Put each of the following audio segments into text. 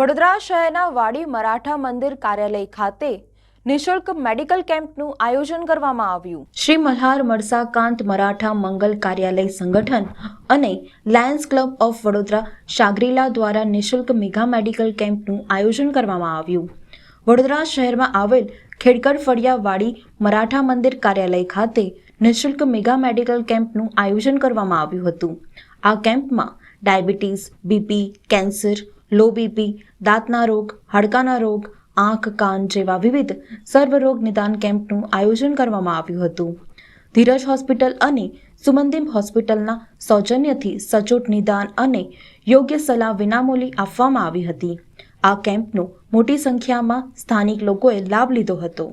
વડોદરા શહેરના વાડી મરાઠા મંદિર કાર્યાલય ખાતે નિઃશુલ્ક મેડિકલ કેમ્પનું આયોજન કરવામાં આવ્યું. શ્રી મલ્હાર મરસાકાંત મરાઠા મંગલ કાર્યાલય સંગઠન અને Lions Club of Vadodara Shangrila દ્વારા નિઃશુલ્ક મેગા મેડિકલ કેમ્પનું આયોજન કરવામાં આવ્યું. વડોદરા શહેરમાં આવેલ ખેડકર ફળિયા વાડી મરાઠા મંદિર કાર્યાલય ખાતે નિશુલ્ક મેગા મેડિકલ કેમ્પનું આયોજન કરવામાં આવ્યું હતું. આ કેમ્પમાં diabetes, BP, cancer low BP દાંતના રોગ, હાડકાના રોગ, આંખ, કાન જેવા વિવિધ સર્વરોગ નિદાન કેમ્પનું આયોજન કરવામાં આવ્યું હતું. ધીરજ હોસ્પિટલ અને સુમનદીમ હોસ્પિટલના સૌજન્યથી સચોટ નિદાન અને યોગ્ય સલાહ વિનામૂલી આપવામાં આવી હતી. આ કેમ્પનો મોટી સંખ્યામાં સ્થાનિક લોકોએ લાભ લીધો હતો.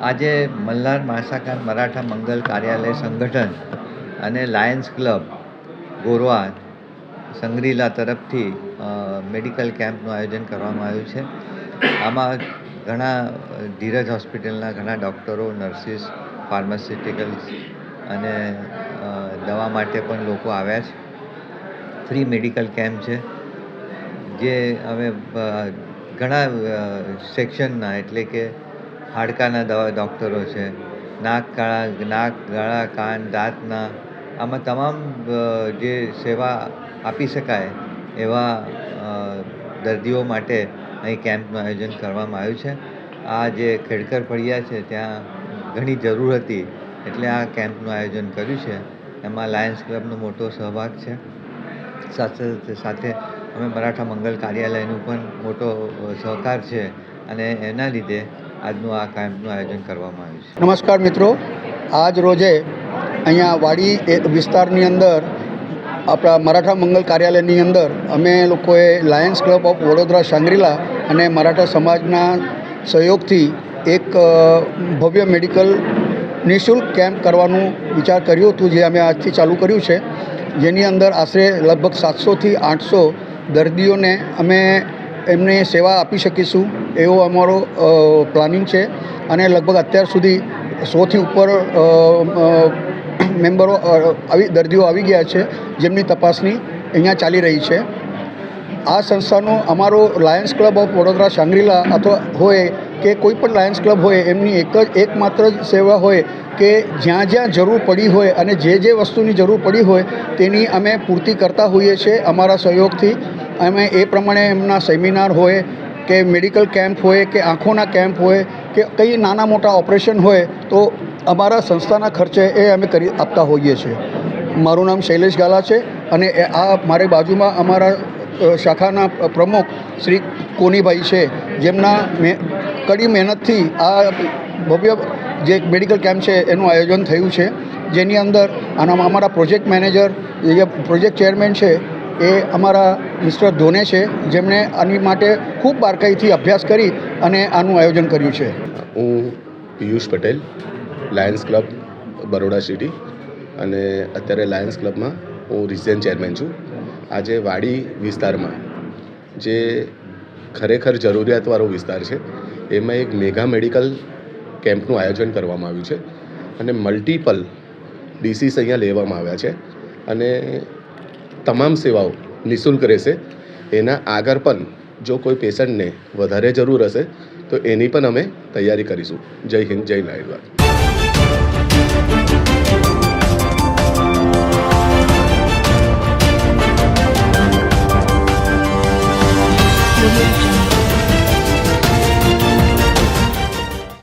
આજે મલ્હાર માસાકાર મરાઠા મંગલ કાર્યાલય સંગઠન અને લાયન્સ ક્લબ ગોરવા સંગ્રીલા તરફથી મેડિકલ કેમ્પનું આયોજન કરવામાં આવ્યું છે. આમાં ઘણા ધીરજ હોસ્પિટલના ઘણા ડૉક્ટરો, નર્સિસ, ફાર્માસ્યુટિકલ્સ અને દવા માટે પણ લોકો આવ્યા છે. ફ્રી મેડિકલ કેમ્પ છે, જે હવે ઘણા સેક્શનના એટલે કે હાડકાના દવા ડૉક્ટરો છે. નાક કાળા નાક, ગળા, કાન, દાંતના આમાં તમામ જે સેવા આપી શકાય એવા દર્દીઓ માટે અહીં કેમ્પનું આયોજન કરવામાં આવ્યું છે. આ જે ખેડકર ફળિયા છે, ત્યાં ઘણી જરૂર હતી એટલે આ કેમ્પનું આયોજન કર્યું છે. એમાં લાયન્સ ક્લબનો મોટો સહભાગ છે. સાથે સાથે અમે મરાઠા મંગલ કાર્યાલયનું પણ મોટો સહકાર છે અને એના લીધે આજનું આ કેમ્પનું આયોજન કરવામાં આવ્યું છે. નમસ્કાર મિત્રો. આજ રોજે અહીંયા વાડી વિસ્તારની અંદર, આપણા મરાઠા મંગલ કાર્યાલયની અંદર, અમે લોકોએ Lions Club of Vadodara Shangrila અને મરાઠા સમાજના સહયોગથી એક ભવ્ય મેડિકલ નિઃશુલ્ક કેમ્પ કરવાનું વિચાર કર્યું હતું, જે અમે આજથી ચાલુ કર્યું છે. જેની અંદર આશરે લગભગ સાતસોથી આઠસો દર્દીઓને અમે એમને સેવા આપી શકીશું, એવો અમારો પ્લાનિંગ છે. અને લગભગ અત્યાર સુધી સોથી ઉપર મેમ્બરો આવી, દર્દીઓ આવી ગયા છે, જેમની તપાસણી અહીંયા ચાલી રહી છે. આ સંસ્થાનો અમારો Lions Club of Vadodara Shangrila અથવા હોય કે કોઈ પણ લાયન્સ ક્લબ હોય, એમની એક જ, એકમાત્ર સેવા હોય કે જ્યાં જ્યાં જરૂર પડી હોય અને જે જે વસ્તુની જરૂર પડી હોય, તેની અમે પૂર્તિ કરતા હોઈએ છીએ અમારા સહયોગથી. અમે એ પ્રમાણે એમના સેમિનાર હોય કે મેડિકલ કેમ્પ હોય, કે આંખોના કેમ્પ હોય, કે કંઈ નાના મોટા ઓપરેશન હોય, તો અમારા સંસ્થાના ખર્ચે એ અમે કરી આપતા હોઈએ છીએ. મારું નામ શૈલેષ ગાલા છે અને આ મારી બાજુમાં અમારા શાખાના પ્રમુખ શ્રી કોનીભાઈ છે, જેમના મે, કડી મહેનતથી આ ભવ્ય જે મેડિકલ કેમ્પ છે એનું આયોજન થયું છે. જેની અંદર આના અમારા પ્રોજેક્ટ મેનેજર, જે પ્રોજેક્ટ ચેરમેન છે એ અમારા મિસ્ટર ધોને છે, જેમણે આની માટે ખૂબ બારકાઈથી અભ્યાસ કરી અને આનું આયોજન કર્યું છે. હું Piyush Patel, Lions Club, Baroda city અને અત્યારે લાયન્સ ક્લબમાં હું રિઝિયન ચેરમેન છું. આજે વાડી વિસ્તારમાં જે ખરેખર જરૂરિયાતવાળો વિસ્તાર છે, એમાં એક મેગા મેડિકલ કેમ્પનું આયોજન કરવામાં આવ્યું છે અને મલ્ટિપલ ડિસીઝ અહીંયા લેવામાં આવ્યા છે અને તમામ સેવાઓ નિઃશુલ્ક રહેશે. એના આગળ પણ જો કોઈ પેશન્ટને વધારે જરૂર હશે, તો એની પણ અમે તૈયારી કરીશું. જય હિન્દ, જય લાયડવા